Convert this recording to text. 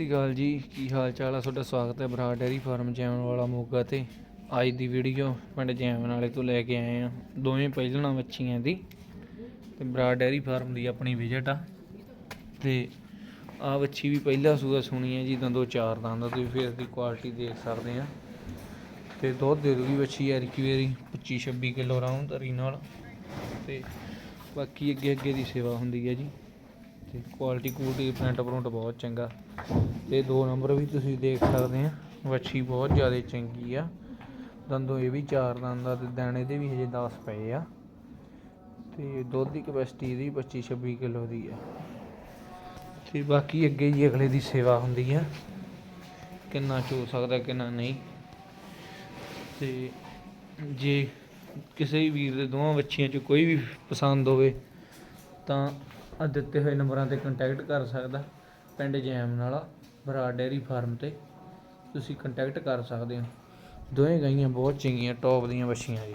ਸਤਿ ਸ਼੍ਰੀ ਅਕਾਲ ਜੀ, ਕੀ ਹਾਲ ਚਾਲ ਆ? ਤੁਹਾਡਾ ਸਵਾਗਤ ਹੈ ਬਰਾੜ ਡੈਰੀ ਫਾਰਮ ਜੈਮਨ ਵਾਲਾ ਮੋਗਾ ਤੇ। ਅੱਜ ਦੀ ਵੀਡੀਓ ਪਿੰਡ ਜੈਮਨ ਵਾਲੇ ਤੋਂ ਲੈ ਕੇ ਆਏ ਆ। ਦੋਵੇਂ ਪਹਿਲਣਾ ਬੱਚੀਆਂ ਦੀ। ਤੇ ਬਰਾੜ ਡੈਰੀ ਫਾਰਮ ਦੀ ਆਪਣੀ ਵਿਜ਼ਿਟ ਆ। ਤੇ ਆ ਬੱਚੀ ਵੀ ਪਹਿਲਾ ਸੂਆ ਸੁਣੀ ਹੈ ਜੀ ਦੰਦੋ ਚਾਰ ਦੰਦ ਦਾ ਤੁਸੀਂ ਫੇਸ ਦੀ ਕੁਆਲਿਟੀ ਦੇਖ ਸਕਦੇ ਆ। ਤੇ ਦੁੱਧ ਦੇ ਦੂਗੀ ਬੱਚੀ ਐਰ ਕੀ ਵਾਰੀ 25 26 ਕਿਲੋ ਰਾਉਂਡ ਧਰੀ ਨਾਲ। ਤੇ ਬਾਕੀ ਅੱਗੇ ਅੱਗੇ ਦੀ ਸੇਵਾ ਹੁੰਦੀ ਹੈ ਜੀ। ਤੇ ਕੁਆਲਿਟੀ ਕੁਆਲਿਟੀ ਪ੍ਰਿੰਟ ਪ੍ਰਿੰਟ ਬਹੁਤ ਚੰਗਾ। ਤੇ ਦੋ ਨੰਬਰ ਵੀ ਤੁਸੀਂ ਦੇਖ ਸਕਦੇ ਆ। ਵੱਛੀ ਬਹੁਤ ਜ਼ਿਆਦਾ ਚੰਗੀ ਆ। ਦੰਦੋਂ ਇਹ ਵੀ ਚਾਰ ਦੰਦ ਆ ਤੇ ਦਾਣੇ ਦੇ ਵੀ ਹਜੇ 10 ਪਏ ਆ। ਤੇ ਦੁੱਧ ਦੀ ਕਪੈਸਿਟੀ ਇਹਦੀ 25 26 ਕਿਲੋ ਦੀ ਆ। ਤੇ ਬਾਕੀ ਅੱਗੇ ਜੀ ਅਗਲੇ ਦੀ ਸੇਵਾ ਹੁੰਦੀ ਆ। ਕਿੰਨਾ ਚੋ ਸਕਦਾ, ਕਿੰਨਾ ਨਹੀਂ। ਤੇ ਜੇ ਕਿਸੇ ਵੀ ਵੀਰ ਦੇ ਦੋਵਾਂ ਬੱਚੀਆਂ ਚ ਕੋਈ ਵੀ ਪਸੰਦ ਹੋਵੇ ਤਾਂ ਆ ਦਿੱਤੇ ਹੋਏ ਨੰਬਰਾਂ ਤੇ ਕੰਟੈਕਟ ਕਰ ਸਕਦਾ ਪਿੰਡ ਜੈਮ ਨਾਲਾ, ਬਰਾੜ ਡੇਅਰੀ ਫਾਰਮ ਤੇ। ਤੁਸੀਂ ਕੰਟੈਕਟ ਕਰ ਸਕਦੇ ਹੋ। ਦੋਵੇਂ ਗਈਆਂ ਬਹੁਤ ਚੰਗੀਆਂ ਟੋਪ ਦੀਆਂ ਬੱਛੀਆਂ ਜੀ।